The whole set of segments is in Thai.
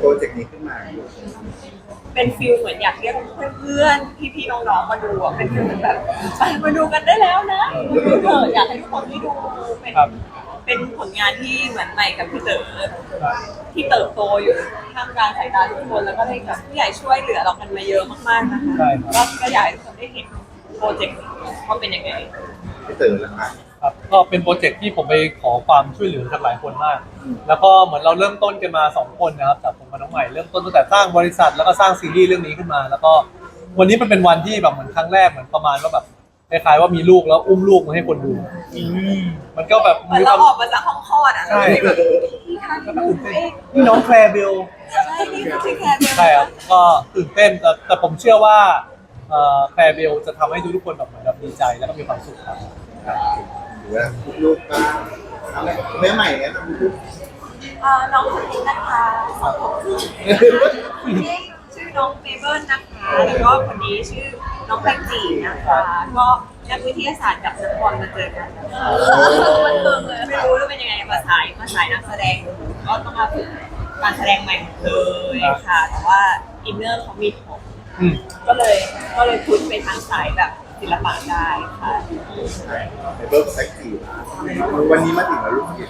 โปรเจกต์นี้ขึ้นมา เป็นฟิลเหมือนอยากเรียกเพื่อนๆ พี่ๆ น้องๆ มาดูอะ เป็นฟิลเหมือนแบบไปมาดูกันได้แล้วนะมาดูเถอะอยากให้ทุกคนได้ดูเป็นครับ เป็นผลงานที่เหมือนใหม่กับพี่เต๋อที่เติบโตอยู่ท่ามกลางสายตาทุกคนแล้วก็ได้แบบผู้ใหญ่ช่วยเหลือเรากันมาเยอะมากๆนะคะใช่ครับ ก็ก็อยากให้ทุกคนได้เห็นโปรเจกต์นี้ว่าเป็นยังไง พี่เต๋อแล้วค่ะ ครับก็เป็นโปรเจกต์ที่ผมไปขอความช่วยเหลือจากหลายคนมาก แล้วก็เหมือนเราเริ่มต้นกันมาสองคนนะครับจากผมกับน้องใหม่เริ่มต้นตั้งแต่สร้างบริษัท แล้วก็สร้างซีรีส์เรื่องนี้ขึ้นมา แล้วก็วันนี้มันเป็นวันที่แบบเหมือนครั้งแรกเหมือนประมาณว่าแบบคล้ายๆว่ามีลูกแล้วอุ้มลูกมาให้คนดูมันก็แบบเหมือนเราออกมาจากห้องคลอดอะใช่แล้วก็แบบพี่คะมีลูกเองนี่น้องแคลร์เบลใช่นี่คือที่แคร์เบลใช่ครับก็ตื่นเต้นแต่แต่ผมเชื่อว่าเอ่อแคลร์เบลจะทำให้ทุกๆคนแบบเหมือนแบบดีใจแล้วก็มีความสุขครับห รือว่าลูกบ้างเอาแม่ใหม่เนี่ยต้องลูกเอ่อน้องคนนี้นะคะสองขวบครึ่งชื่อน้องเมเบิลนะคะ แล้วก็คนนี้ชื่อน้องแป้งจีนะคะ ก็นักวิทยาศาสตร์กับนักบอลมาเจอกันนะคะมันเทิงเลยไม่รู้ว่าเป็นยังไงมาสายมาสายนักแสดง ก็ต้องมาฝึกการแสดงใหม่หมดเลยค่ะ แต่ว่าอินเนอร์เขามีผมอืมก็เลยก็เลยพุชไปทางสายแบบ ศิลปะได้ค่ะใช่ในเบิร์กแซกซี่วันนี้มาถึงแล้วลูกกี่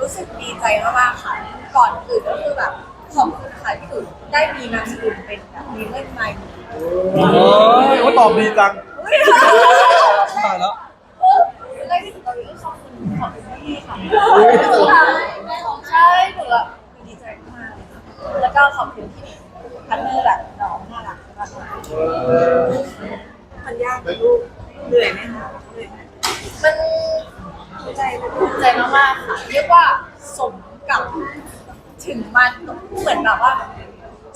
รู้สึกดีใจมากๆค่ะ ก่อนอื่นก็คือแบบขอบคุณค่ะที่คือได้มีนามสกุลเป็นแบบมีเล่นไมค์โอ้ยว่าตอบดีจังตายแล้วเออได้ที่สุดตอนนี้ก็ขอบคุณขอบคุณพี่ค่ะใช่หนูแบบดีใจมากเลยค่ะแล้วก็ขอบคุณที่พันเนอร์แบบน้องน่ารักมาก มันยากไหมลูกเหนื่อยไหมคะเหนื่อยไหมมันภูมิใจภูมิใจมากๆค่ะเรียกว่าสมกับถึงมันเหมือนแบบว่า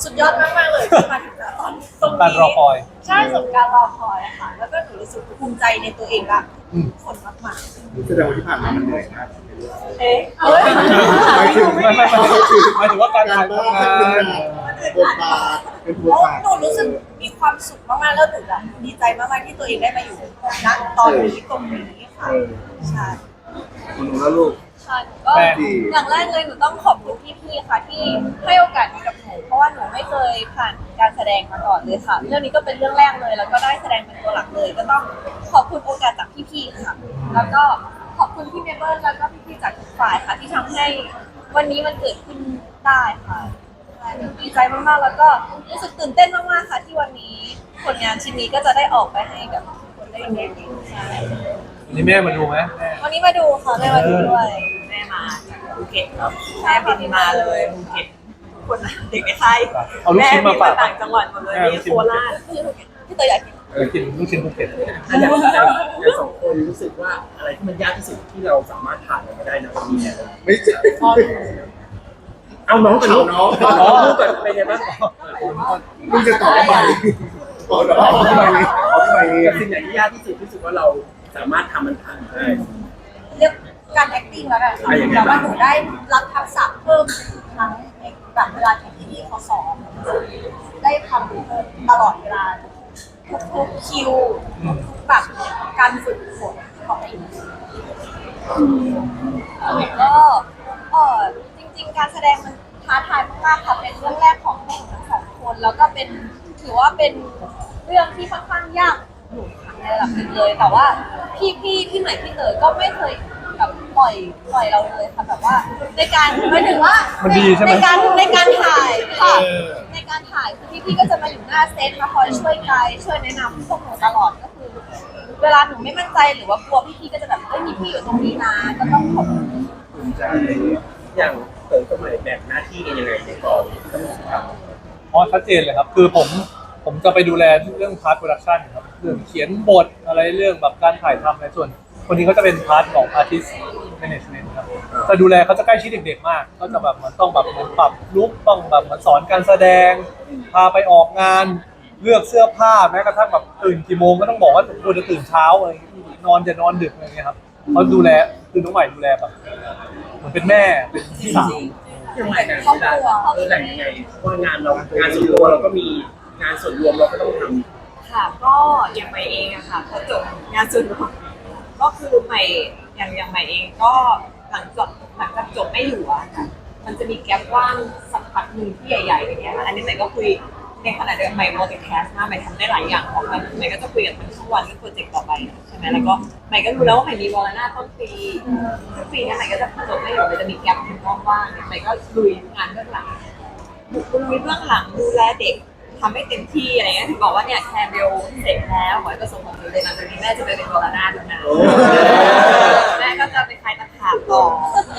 สุดยอดมากๆเลยที่มาถึงตอนตรงนี้การรอคอย ใช่สมการรอคอยค่ะ แล้วก็หนูรู้สึกภูมิใจในตัวเองละอืม คนมากแสดงว่าที่ผ่านมามันเหนื่อยมาก เอ๊ะๆเอ้ยหมายถึงไม่ไม่ไม่หมายถึงว่าการถ่ายทำงานบทบาทเป็นบทแล้วบาทหนูรู้สึกมีความสุขมากๆแล้วหนูแบบดีใจมากๆที่ตัวเองได้มาอยู่ณตอนนี้ตรงนี้ค่ะใช่หนูแล้วลูก ค่ะก็แม่อย่างแรกเลยหนูต้องขอบคุณพี่ๆค่ะที่ให้โอกาสนี้กับหนูเพราะว่าหนูไม่เคยผ่านการแสดงมาก่อนเลยค่ะ เรื่องนี้ก็เป็นเรื่องแรกเลย แล้วก็ได้แสดงเป็นตัวหลักเลย ก็ต้องขอบคุณโอกาสจากพี่ๆค่ะ แล้วก็ ขอบคุณพี่เมเบิลแล้วก็พี่ๆจากทุกฝ่ายค่ะ ที่ทำให้วันนี้มันเกิดขึ้นได้ค่ะใช่ดีใจมากๆแล้วก็รู้สึกตื่นเต้นมากๆค่ะ ที่วันนี้ผลงานชิ้นนี้ก็จะได้ออกไปให้กับทุกคนได้เห็นใช่วันนี้แม่มาดูไหมแม่วันนี้มาดูค่ะได้มาดูด้วยแม่มาจากภูเก็ตครับแม่บินมาเลยภูเก็ตคนเด็กในไทยเอาลูกชิ้นมาฝาก แบิต่างจังหวัดหมดเลยนี่โคราชพี่เตยอยากกิน เออกินลูกชิ้นภูเก็ตอันอย่างอย่างอย่างสองคนรู้สึกว่าอะไรที่มันยากที่สุดที่เราสามารถผ่านมันมาได้นะวันนี้เนี่ยไม่ใช่เอาน้องกับลูกเอาน้องเอาลูกก่อนเป็นไงบ้างมึงจะตอบไปตอบแล้วเอาทำไมเอาทำไมกับสิ่งไหนที่ยากที่สุดที่สุดว่าเราสามารถทำมันผ่านได้เรียกการ acting แล้วกันค่ะอะยังไงแต่ว่าบ้างหนูได้รับทักษะเพิ่มทั้งในแบบเวลาที่พี่ๆเขาสอนได้ทำเพิ่มตลอดเวลา ทุกๆคิวทุกๆแบบการฝึกฝนของเองก็เออจริงๆ การแสดงมันท้าทายมากๆค่ะเป็นเรื่องแรกของพวกหนูทั้งสองคน แล้วก็เป็นถือว่าเป็นเรื่องที่ค่อนข้างยากหนูครั้งในระดับหนึ่งเลย แต่ว่าพี่พี่พี่ใหม่พี่เต๋อก็ไม่เคยแบบปล่อยปล่อยเราเลยค่ะแบบว่าในการหมายถึงว่ามันดีใช่ไหม ในการในการถ่ายค่ะ การถ่ายคือพี่ๆก็จะมาอยู่หน้าเซตมาคอยช่วยไกด์ช่วยแนะนำพวกหนูตลอดก็คือ เวลาหนูไม่มั่นใจหรือว่ากลัวพี่ๆก็จะแบบเอ้ยมีพี่อยู่ตรงนี้นะก็ต้องขอบคุณภูมิใจอย่างเติมสมัยแบ่งหน้าที่กันยังไงในกองต้องทำอ๋อชัดเจนเลยครับ คือผมผมจะไปดูแลเรื่องพาร์ทโปรดักชันครับเรื่องเขียนบทอะไรเรื่องแบบการถ่ายทำในส่วน คนนี้เขาจะเป็นพาร์ทของอาร์ติส แมネจเมนต์ครับจะดูแลเขาจะใกล้ชิดเด็กๆมาก ก็จะแบบเหมือนต้องแบบเหมือนปรับลุคต้องแบบเหมือนสอนการแสดง พาไปออกงาน เลือกเสื้อผ้าแม้กระทั่งแบบตื่นกี่โมงก็ต้องบอกว่าควรจะตื่นเช้าอะไรอย่างเงี้ยนอนจะนอนดึกอะไรอย่างเงี้ยครับเขาดูแลคือน้องใหม่ดูแลแบบเหมือนเป็นแม่เป็นพี่สาวยังไงกันเวลาเออแบ่งยังไงว่างานเรางานส่วนตัวเราก็มีงานส่วนรวมเราก็ต้องทำค่ะ ก็อย่างใหม่เองอะค่ะพอจบงานส่วนรวมก็คือใหม่ อย่างอย่างใหม่เองก็หลังจบหลังจากจบไม่อยู่อะค่ะมันจะมีแกลว่างสักพักหนึ่งที่ใหญ่ๆอย่างเงี้ยอันนี้ใหม่ก็คุยในขณะเดียวกันใหม่ multitask มากใหม่ทำได้หลายอย่างของมันใหม่ก็จะคุยกับมันทุกวันเรื่องโปรเจกต์ต่อไปใช่ไหมแล้วก็ใหม่ก็รู้แล้วว่าใหม่มีวอลนาต้นปีต้นปีเนี้ยใหม่ก็จะจบไม่อยู่ใหม่จะมีแกลถึงว่างๆใหม่ก็ลุยงานเบื้องหลังคุณลุยเบื้องหลังดูแลเด็ก ทำให้เต็มที่อะไรเงี้ยถึงบอกว่าเนี่ยแคร์เบลเสร็จแล้วขอให้ประสบความสำเร็จหลังจากนี้แม่จะไปเป็นโบราณาแล้วนะโอ้แม่ก็จะไปคลายตะขาบต่อ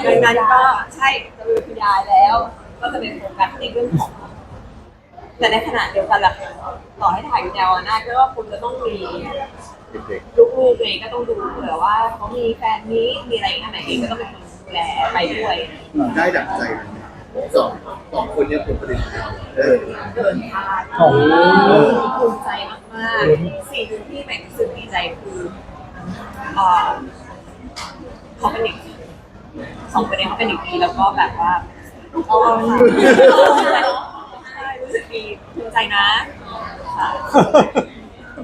ดังนั้นก็ใช่จะเป็นคุณยายแล้ว ก็จะเป็นโฟกัสในเรื่องของแต่ในขณะเดียวกันล่ะต่อให้ถ่ายอยู่แนวหน้าก็ว่าคุณจะต้องมีลูกๆเองก็ต้องดูเผื่อว่าเขามีแฟนนี้มีอะไรอย่างเงี้ยไหนเองก็ต้องเป็นคนดูแลไปด้วยได้ดั่งใจ สองสองคนเนี้ผลผลิตเออ เดินทางโอ้โหภูมิใจมากๆ สิ่งหนึ่งที่ใหม่รู้สึกดีใจคือเอ่อเขาเป็นเด็กดีสองคนนี้เขาเป็นเด็กดีแล้วก็แบบว่าเออใช่รู้สึกดีภูมิใจนะค่ะ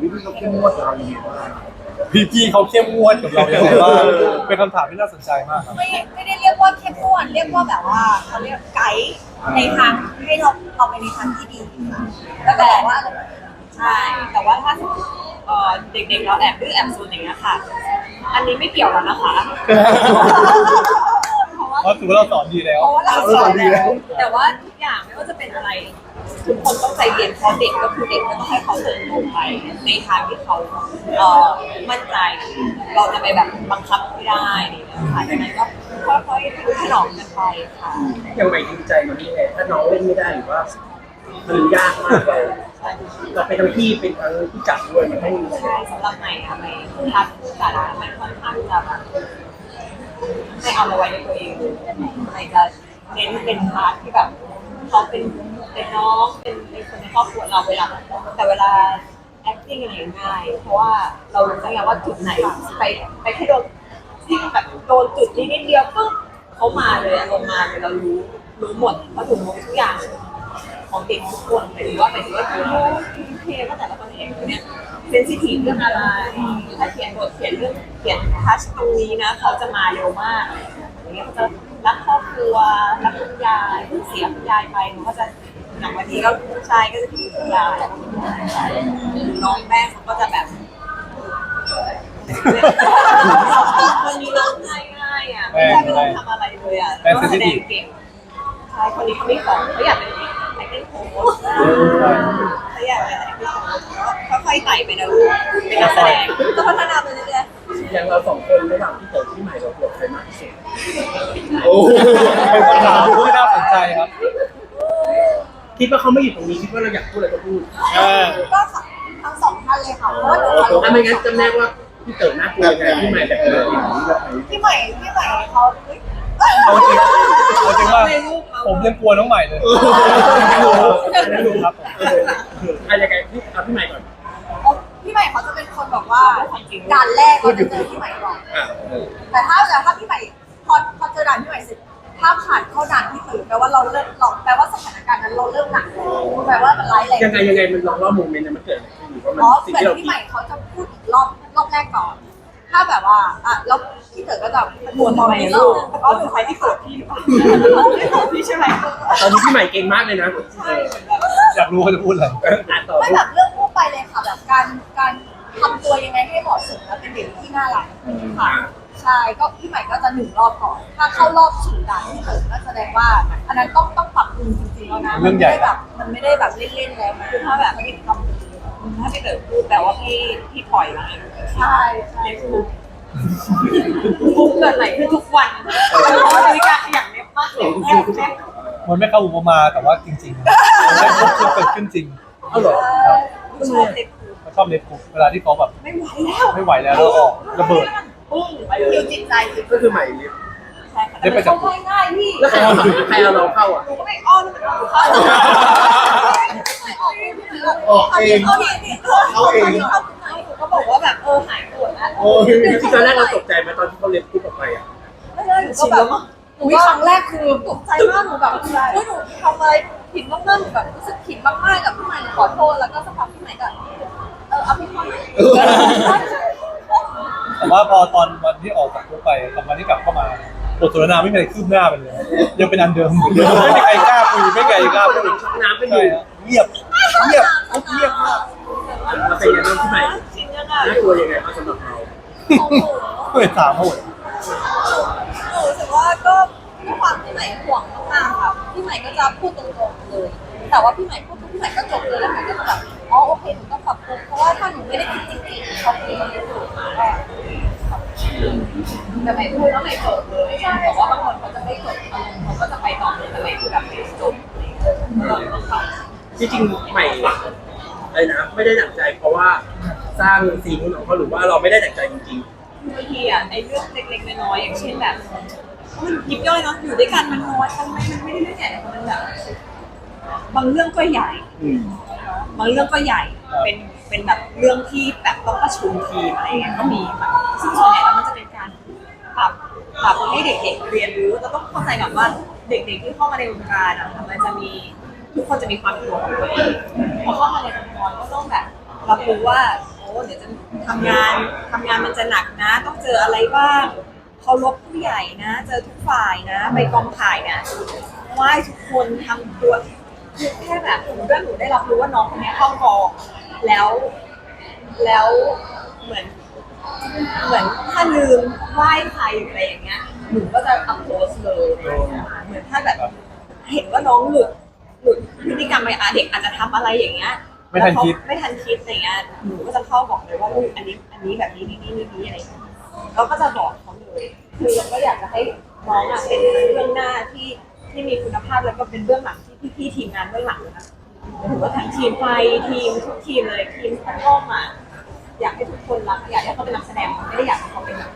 พี่พี่เขาเข้มงวดกับเราอย่างไรบ้าง พี่พี่ๆเขาเข้มงวดกับเราอย่างไรบ้างเป็นคำถามที่น่าสนใจมากครับ ไม่ไม่ได้เรียกว่าเข้มงวดเรียกว่าแบบว่าเขาเรียกไกด์ในทางให้เราเราไปในทางที่ดีค่ะแล้วก็บอกว่าอะไรใช่ แต่ว่าถ้าสมมติเอ่อเด็กๆเราแอบดื้อแอบซนอย่างเงี้ยค่ะ อันนี้ไม่เกี่ยวแล้วนะคะ เพราะว่าเพราะถือว่าเราสอนดีแล้ว เพราะว่าเราสอนแล้วแต่ว่าทุกอย่างไม่ว่าจะเป็นอะไรทุกคนต้องใจเย็นเพราะเด็กก็คือเด็กก็ต้องให้เขาเติบโตไปในทางที่เขาเอ่อมั่นใจ เราจะไปแบบบังคับไม่ได้อะไรอย่างเงี้ยค่ะดังนั้นก็ค่อยๆพูดถนอมกันไปค่ะยังใหม่ดีใจมันนี่ไงถ้าน้องเล่นไม่ได้หรือว่ามันยากมากเราเราเป็นทั้งพี่เป็นทั้งผู้จัดด้วยมันให้ใช่สำหรับใหม่อะใหม่ทักสาระมันค่อนข้างจะแบบ ไม่เอามาไว้ในตัวเองใหม่จะเน้นเป็นพาร์ทที่แบบเขาเป็นเป็นน้องเป็นเป็นคนในครอบครัวเราเวลาแต่เวลา acting อะไรง่ายเพราะว่าเรารู้ได้ไงว่าจุดไหนไปไปแค่โดนที่แบบโดนจุดนี้นิดเดียวปุ๊บเขามาเลยอารมณ์มาเลยเรารู้รู้หมดว่าถูกรู้ทุกอย่าง ของเด็กทุกคนหมายถึงว่าหมายถึงว่าทุกเพลงว่าแต่ละคนเองเนี่ยเซนซิทีฟเรื่องอะไรถ้าเขียนบทเขียนเรื่องเขียนทัชตรงนี้นะเขาจะมาเร็วมากอย่างเงี้ยเขาจะรักครอบครัวรักคุณยายเพิ่งเสียคุณยายไปเขาก็จะอย่างวันนี้ก็ผู้ชายก็จะถึงคุณยายน้องแม่เขาก็จะแบบคนนี้ร้องไห้ง่ายอะไม่ต้องทำอะไรเลยอะก็แสดงเก่งใช่คนนี้เขาไม่ของเขาอยากเป็น เทนโค้ชเขาอยากเป็นไอเทนโค้ชก็ค่อยๆไต่ไปนะลูกเป็นนักแสดงก็พัฒนาไปเรื่อยอย่างเราสองคนระหว่างที่เติร์ที่ใหม่เราปวดใครมากที่สุดโอ้เป็นคำถามที่น่าสนใจครับ คิดว่าเขาไม่อยู่ตรงนี้คิดว่าเราอยากพูดอะไรก็พูดเออก็ทั้งสองท่านเลยค่ะเพราะว่าหนูเคารพถ้าไม่งั้นจำแนกว่าพี่เต๋อน่ากลัวยังไงพี่ใหม่แบบไหนพี่ใหม่พี่ใหม่เขาเฮ้ย เอาจริงเอาจริงว่าผมยังกลัวน้องใหม่เลยครับผมอะไรยังไงพี่เอาพี่ใหม่ก่อนพี่ใหม่เขาจะเป็นคนแบบว่าด่านแรกเราจะเจอพี่ใหม่ก่อนอะแต่ถ้าแต่ถ้าพี่ใหม่พอพอเจอด่านพี่ใหม่เสร็จถ้าผ่านเข้าด่านที่ถือแปลว่าเราเริ่มเราแปลว่าสถานการณ์นั้นเราเริ่มหนักแล้วแปลว่ามันร้ายแรงยังไงยังไงมันลองเล่าโมเมนต์นั้นมันเกิดอะไรขึ้นหรือว่ามันอ๋อสิ่งเหมือนที่เราพี่ใหม่เขาจะพูดอีกรอบรอบแรกก่อน ถ้าแบบว่าอะแล้ว พี่เต๋อก็จะๆปวดทำไมลูกอ๋อหนูใครที่โกรธพี่หรือเปล่าไม่โกรธพี่ใช่ไหมตอนนี้พี่ใหม่เก่งมากเลยนะใช่เหมือนแบบอยากรู้เขาจะพูดอะไรอ่านต่อไม่แบบเรื่องทั่วไปเลยค่ะแบบการการทำตัวยังไงให้เหมาะสมและเป็นเด็กที่น่ารักค่ะใช่ก็พี่ใหม่ก็จะหนึ่งรอบก่อน ถ้าเข้ารอบสู่ด่านที่เติก็แสดงว่า อันนั้นต้องต้องปรับปรุงจริงๆแล้วนะเรื่องใหญ่มันไม่ได้แบบมันไม่ได้แบบเล่นๆแล้วนะคือถ้าแบบพี่ทำถ้าพี่เต๋อพูดแปลว่าพี่พี่ปล่อยแล้วใช่ใช่ เล็บคุกคุกเกิดอะไรขึ้นทุกวันเพราะว่านาฬิกาขยับเล็บมากเล็บแอบเล็บมันไม่เข้าอุปมาแต่ว่าจริงๆมันเล็บคุกเกิดขึ้นจริงเอาเหรอชอบเล็บคุกเขาชอบเล็บคุกเวลาที่เขาแบบไม่ไหวแล้วไม่ไหวแล้วแล้วออกระเบิดปุ้งไปเลฮิยวจิตใจสิก็คือใหม่เรียนใช่ค่ะเล็บไปจากเข้าง่ายๆพี่แล้วใครเอาใครเอาเราเข้าอะหนูก็ไม่อ้อนมันเอาเข้าออกเองเอาเอง เอาเองเอาเองหนูก็บอกว่าแบบเออหายปวดแล้วโอ้ยที่ตอนแรกเราตกใจไหมตอนที่เขาเล็บปุ๊บออกไปอะไม่เลยหนูก็แบบหนูครั้งแรกคือตกใจมากหนูแบบเฮ้ยหนูทำอะไรผิดมากๆหนูแบบรู้สึกผิดมากๆกับพี่ใหม่ขอโทษแล้วก็สักพักพี่ใหม่ก็เออเอาพี่ใหม่แต่ว่าพอตอนวันที่ออกจากคุกไปกับวันที่กลับเข้ามาคบทสนทนาไม่มีอะไรคืบหน้าไปเลยยังเป็นอันเดิมเหมือนเดิมไม่มีใครกล้าคุยไม่มีใครกล้าพูดน้ำไปอใช่ยู่ฮะเงียบเงียบเงียบมากเราเป็นยังไงที่ใหม่ชิ้น ยังไงน่ากลัวยังไงบ้างสำหรับเราของหนูเลยถามเขาหมดหนูรู้สึกว่าก็ด้วยความที่ใหม่ห่วงมากๆค่ะพี่ใหม่ก็จะพูดตรงๆเลย แต่ว่าพี่ใหม่พูดปุ๊บพี่ใหม่ก็จบเลยแล้วใหม่ก็จะแบบอ๋อโอเคหนูต้องปรับปรุงเพราะว่าถ้าหนูไม่ได้คิดจริงๆเขาคุยกันไม่ถูกก็แต่ไม่พูดแล้วไม่จบเลยแต่ว่าบางคนเขาจะไม่จบอารมณ์เขาก็จะไปต่อเลยแต่ไม่พูดแบบไม่จบอะไรอย่างเงี้ยเราต้องทำที่จริงใหม่อะไรนะไม่ได้ดั่งใจเพราะว่า สร้างซีนของเขาหรือว่าเราไม่ได้ดั่งใจจริงบางทีอะไอ้เรื่องเล็กๆน้อยๆอย่างเช่นแบบมันยิบย่อยเนาะอยู่ด้วยกันมันน้อยทำไมมันไม่ได้เรื่องใหญ่แต่มันแบบบางเรื่องก็ใหญ่อืม บางเรื่องก็ใหญ่เป็นเป็นแบบเรื่องที่แบบต้องประชุมทีมอะไรอย่างเงี้ยก็มีมาซึ่งส่วนใหญ่แล้วมันจะเป็นการปรับปรับให้เด็กๆเรียนรู้เราต้องเข้าใจก่อนว่าเด็กๆที่เข้ามาในวงการอะค่ะมันจะมีทุกคนจะมีความกลัวของตัวเองพอเข้ามาในองค์กรก็ต้องแบบรับรู้ว่าโอ้ เดี๋ยวจะทำงานทำงานมันจะหนักนะ ต้องเจออะไรบ้างเคารพผู้ใหญ่นะ เจอทุกฝ่ายนะ ไปกองถ่ายนะไหว้ทุกคนทำตัวคือแค่แบบหนูด้วยหนูได้รับรู้ว่าน้องคนเนี้ยเข้ากองแล้ว แล้วเหมือน เหมือนถ้าลืมไหว้ใครหรืออะไรอย่างเงี้ยหนูก็จะอัพโพสเลยอะไรอย่างเงี้ยค่ะเหมือนถ้าแบบ เห็นว่าน้องหลุดหลุดพฤติกรรมไปอะเด็กอาจจะทำอะไรอย่างเงี้ย ไม่ทันคิด แล้วเขาไม่ทันคิดอะไรเงี้ยหนูก็จะเข้าบอกเลยว่าลูกอันนี้อันนี้แบบนี้นี่นี่นี่นี่อะไรอย่างเงี้ยเราก็จะบอกเขาเลยคือเราก็อยากจะให้น้องอะเป็นเบื้องหน้าที่ที่มีคุณภาพแล้วก็เป็นเบื้องหลังที่พี่ๆทีมงานเบื้องหลังนะคะถือว่าทั้งทีมไฟทีมทุกทีมเลยทีมทั้งห้องอะอยากให้ทุกคนรักอยากให้เขาเป็นนักแสดงไม่ได้อยากให้เขาเป็นแบบ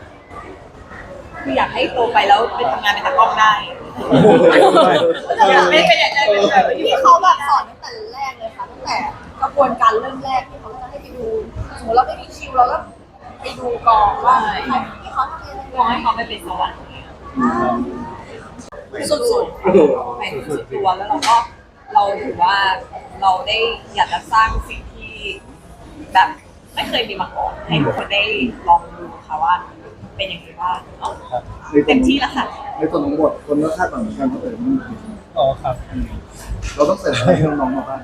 คืออยากให้โตไปแล้วไปทำงานเป็นตากล้องได้อยากไม่เป็นอยากได้เป็นแบบที่เขาแบบสอนตั้งแต่แรกเลยค่ะตั้งแต่ กระบวนการเริ่มแรกที่เขาจะให้ไปดูสมมติเราไม่มีคิวเราก็ไปดูกองว่าที่เขาทำยังไงมองให้เขาไม่เป็นสวรรค์สุดๆไปถึงสุดตัวแล้วเราก็เราถือว่าเราได้อยากจะสร้างสิ่งที่แบบไม่เคยมีมาก่อนให้ทุกคนได้ลองดูค่ะว่า เป็นยังไงบ้างเนาะครับเต็มที่แล้วค่ะในส่วนของบทคนก็คาดหวังเหมือนกันเพราะเออมันอ๋อครับ เราต้องเสิร์ฟอะไรให้น้องๆมาบ้าง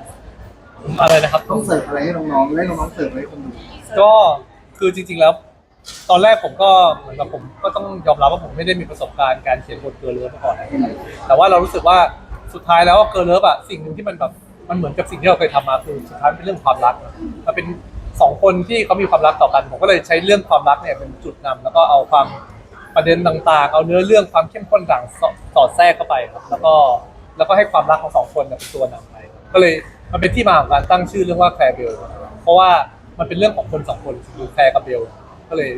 อะไรนะครับ ต้องเสิร์ฟอะไรให้น้องๆให้น้องๆเสิร์ฟให้คนดูก็คือจริง ๆแล้ว ตอนแรกผมก็เหมือนกับผมก็ต้องยอมรับว่าผมไม่ได้มีประสบการณ์การเขียนบทเกิร์ลเลิฟมาก่อนนะครับแต่ว่าเรารู้สึกว่าสุดท้ายแล้วเกิร์ลเลิฟอะสิ่งหนึ่งที่มันแบบมันเหมือนกับสิ่งที่เราเคยทำมาคือสุดท้ายมันเป็นเรื่องความรักมันเป็นสองคนที่เขามีความรักต่อกันผมก็เลยใช้เรื่องความรักเนี่ยเป็นจุดนำแล้วก็เอาความประเด็นต่างๆ เอาเนื้อเรื่องความเข้มข้นต่างสอดแทรกเข้าไปครับแล้วก็แล้วก็ให้ความรักของสองคนเนี่ยเป็นตัวนำไป ก็เลย มันเป็นที่มาของการตั้งชื่อเรื่องว่าแคร์เบลเพราะว่ามันเป็นเรื่องของคนสองคนคือแคร์กับเบลก็เลย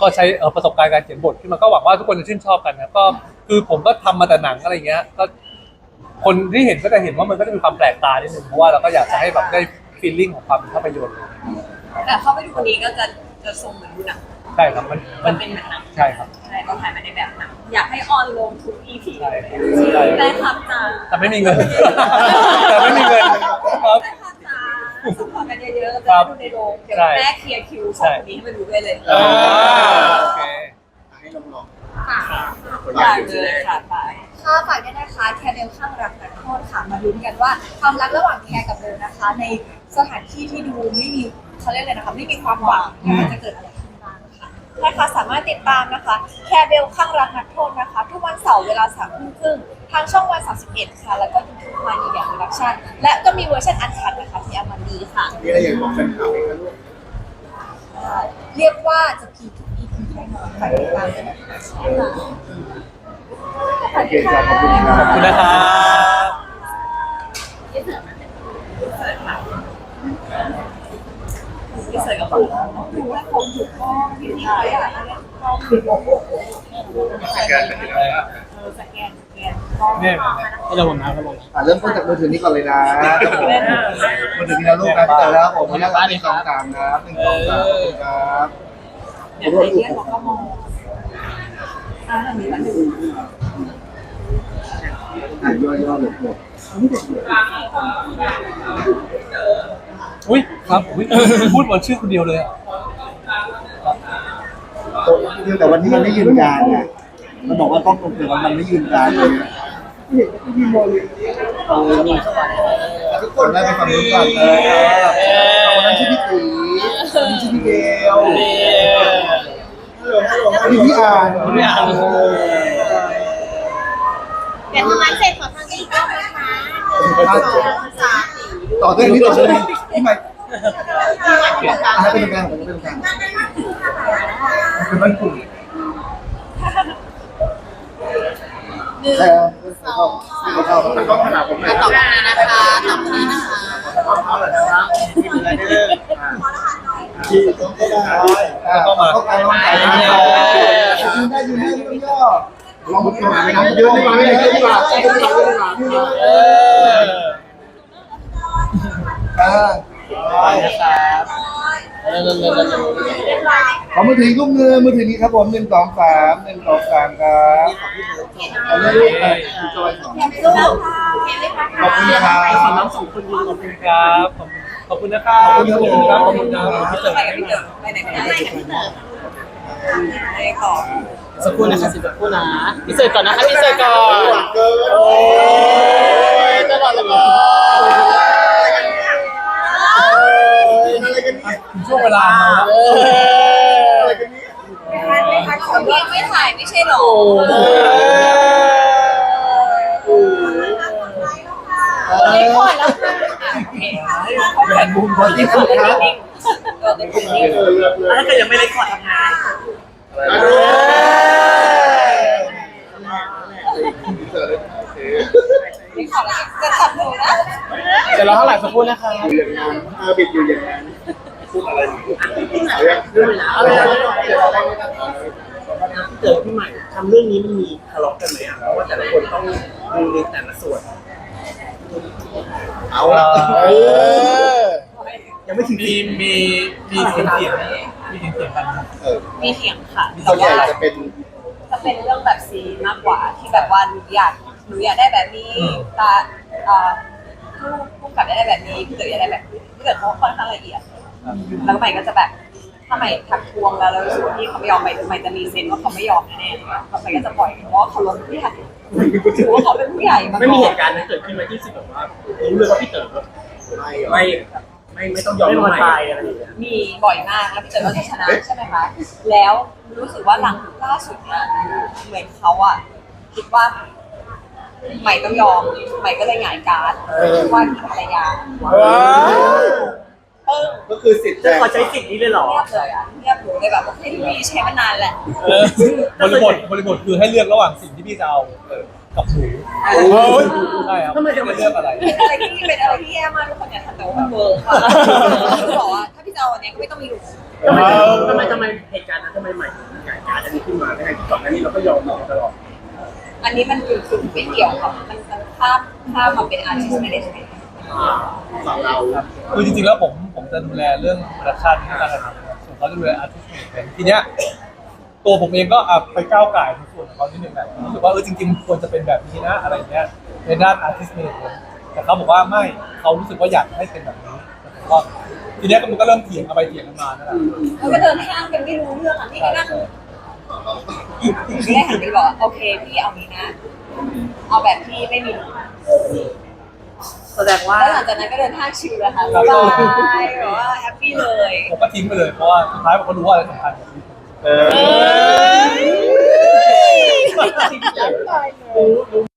ก็ใช้เอ่อประสบการณ์การเขียนบทขึ้นมาก็หวังว่าทุกคนจะชื่นชอบกันนะก็คือผมก็ทำมาแต่หนังอะไรเงี้ย ก็คนที่เห็นก็จะเห็นว่ามันก็จะมีความแปลกตานิดนึงเพราะว่าเราก็อยากจะให้แบบได้ฟีลลิ่งของความเป็นภาพยนตร์แต่เข้าไปดูวันนี้ก็จะจะทรงเหมือนดูหนังใช่ครับมันมัมันนเป็นเหมือนหนัง ใช่ครับ ใช่เราถ่ายมาในแบบหนังอยากให้ออนลงทุก EP ใช่ใช่ ได้ครับจ้าแต่ไม่มีเงิน แต่ไม่มีเงินครับ ได้ค่ะจ้าสปอร์ตกันเยอะๆครัจะบดูในโรงเดี๋ยวใช่แม่เคลียร์คิวสองคนนี้ให้มาดูด้วยเลยอ่าโอเค ให้น้องอยากเลยค่ะไป ค่ะฝากด้วยนะคะแคร์เบลข้างรักนักโทษค่ะมาลุ้นกันว่าความรักระหว่างแคร์กับเบลนะคะ ในสถานที่ที่ดูไม่มีเขาเรียกอะไรนะคะ ไม่มีความหวังมันจะเกิดอะไรขึ้นบ้างค่ะ ใช่ค่ะสามารถติดตามนะคะแคร์เบลข้างรักนักโทษนะคะ ทุกวันเสาร์เวลาสามทุ่มครึ่งทางช่องวัน31ค่ะ แล้วก็ยูทูบมาดีเดียโปรดักชั่นและก็มีเวอร์ชันอันคัดนะคะที่อามันดีค่ะๆมีอะไรอยากบอกแฟนคลับไหมคะลูกเรียกว่าจะพีทุก EP แน่นอนฝากติดตามด้วยนะคะ โอเคครับขอบคุณครัขอบคุณนะครับ ที่เสิร์ฟค่ะ ที่เสิร์ฟกับผมดูให้ผมถูกต้องที่ที่ไหนอะต้องคือโอ้โหสแกนไปที่ไหนอะเออสแกนสแกนเนี่ยมาเราผมนะครับผมอะเริ่มต้นจากมือถือนี้ก่อนเลยนะมือถือนี้นะลูกนะพี่เต๋อแล้วผมขออนุญาตหนึ่งสองสามนะครับหนึ่งสองสามครับเดี๋ยวใครเรียกเราก็มองอ่าอันนี้ละหนึ่งอะย่อๆเลยหมด อุ้ยครับอุ้ยพูดเหมือนชื่อคนเดียวเลยอะโต๊ะแต่วันนี้ยังไม่ยืนยันไงมันบอกว่ากล้องตรงเกิดมันไม่ยืนการเลยยืนมองเลยเออทุกคนได้ไปฟังรู้ก่อนเลยคนนั้นชื่อพี่ตีคนนี้ชื่อพี่เกลอันนี้พี่อ่านพี่อ่านเดี๋ยวทำงานเสร็จขอทางอีกรอบนะคะ ต่อเรื่องนี้ต่อเรื่องนี่ใหม่อะเป็นแฟนผมเป็นแฟนเป็นบ้านกลุ่มใช่ครับสองเข้ามันก็ขนาดผมเลยตอบนี้นะคะตอบนี้นะคะเข้าเลยนะครับที่เป็นอะไรเด้อที่ต้องก็ได้เข้ามาเข้ามายืนได้ยืนได้ยืนย่อลองบุกเข้ามาไหมครับยืนดีกว่าไม่ได้ยืนดีกว่ายืนดีกว่ายืนดีกว่า อ่าอ่านะครับขอมือถือลูกมือมือถือนี้ครับผมหนึ่งสองสามหนึ่งสองสามครับเอาเลยลูกไปคุณจอยสองขอบคุณครับขอน้องสองคนขอบคุณครับขอบคุณนะครับขอบคุณครับขอบคุณครับขอบคุณไปกับพี่เต๋อไปไหนไม่ได้ไปกับพี่เต๋อไปต่อสักครู่นะคะสิสักครู่นะพิเศษก่อนนะคะพิเศษก่อนเกินโอ้ยตลอดเลย อะไรกันเนี่ยช่วงเวลาเราอะไรกันเนี่ยคนที่ไม่ถ่ายไม่ใช่หรอเล็กก่อนแล้วค่ะแหวนบุญบอลที่สุดครับเออเป็นคนนี้เออเลือกเลยถ้าเกิดยังไม่ได้ขอทำงานอันนี้เจอเลยโอเคไม่ขอแล้วจะจับหนูนะเดี๋ยวเราเท่าไหร่สักครู่นะคะอยู่อย่างนั้นอาบิดอยู่อย่างนั้นพูดอะไรเรื่องเรื่องนะเอาเลยพี่เต๋อพี่ใหม่ทำเรื่องนี้มันมีทะเลาะกันไหมอะเพราะว่าแต่ละคนต้องดูในแต่ละส่วน เอาละยังไม่ถึงมีมีมีเสียงเสียงมีเสียงเสียงกันเออมีเถียงค่ะส่แต่วนใหญ่ว่าจะเป็นจะเป็นเรื่องแบบซีนมากกว่าที่แบบว่าหนูอยาก หนูอยากได้แบบนี้ตาเอ่อผู้ผู้กำกับอยากได้แบบนี้พี่เต๋ออยากได้แบบนี้พี่เต๋อเขาค่อนข้างละเอียด แล้วใหม่ก็จะแบบถ้าใหม่ทักทวงแล้วแล้วรู้สึกว่าพี่เขาไม่ยอมใหม่ใหม่จะมีเซนส์ว่าเขาไม่ยอมแน่ๆเลยแล้วใหม่ก็จะปล่อยเพราะว่าเขาล้มผู้ใหญ่ถือว่าเขาเป็นผู้ใหญ่มาไม่มีเหก่อนตุการณ์นั้นเกิดขึ้นมาที่รู้สึกแบบว่ารู้เลยว่าพี่เต๋อไม่ไม่ไม่ไม่ต้องยอมไม่ตายอะไรอย่างเงี้ยมีบ่อยมากแล้วพี่เต๋อก็จะชนะใช่ไหมคะ แล้วรู้สึกว่าหลังล่าสุดเนี่ยเหมือนเขาอะคิดว่า ใหม่ต้องยอมใหม่ก็เลยหงายการ์ดว่าที่ภรรยาเออก็คือสิทธิ์แจจะกขอใช้สิทธิ์นี้เลยเหรอ เงียบเลยอะเงียบหนูเลยแบบว่าให้พี่ใช้มานานแหละเออบริบทบริบทคือให้เลือกระหว่างสิ่งที่พี่จะเอาเออกับหนูใช่ครับไม่เลือกอะไร เป็นอะไรที่เป็นอะไรที่แย่มากทุกคนเนี่ยแต่ว่ามันเวิร์กค่ะบอกว่าถ้าพี่จะเอาอันเนี้ยก็ไม่ต้องมีหนูทำไมทำไมทำไมเหตุการณ์นั้นทำไมใหม่ถึงหงายการอันนี้ขึ้นมาทั้งที่ก่อนหน้านี้เราก็ยอมมาตลอด อันนี้มันคือกลุ่มไม่เกี่ยวค่ะมันมันข้ามข้ามมาเป็นอาร์ติสต์แมเนจเมนต์ฝั่งเราครับคือจริงๆแล้วผมผมจะดูแลเรื่องโปรดักชันการถ่ายทำนะครับส่วนเขาจะดูแลอาร์ติสต์เป็นทีเนี้ยตัวผมเองก็อะไปก้าวไก่ในส่วนของเขานิดนึงแหละรู้สึกว่าเออจริงๆควรจะเป็นแบบนี้นะอะไรเงี้ยในด้านอาร์ติสต์เมนแต่เขาบอกว่าไม่เขารู้สึกว่าอยากให้เป็นแบบนี้แต่ผมก็ทีเนี้ยก็มันก็เริ่มเถียงกันไปเถียงกันมานั่นแหละแล้วก็เดินห้างกันไม่รู้เรื่องอะพี่ก็นั่ง ไม่ได้หันไปบอกโอเคพี่เอานี้นะ เอาแบบที่ไม่มีหนูแสดงว่า แล้วหลังจากนั้นก็เดินห้างชิลเลยค่ะสบายแบบว่าแฮปปี้เลย ผมก็ทิ้งไปเลยเพราะว่าสุดท้ายผมก็รู้ว่าอะไรสำคัญกับชีวิตผมเออ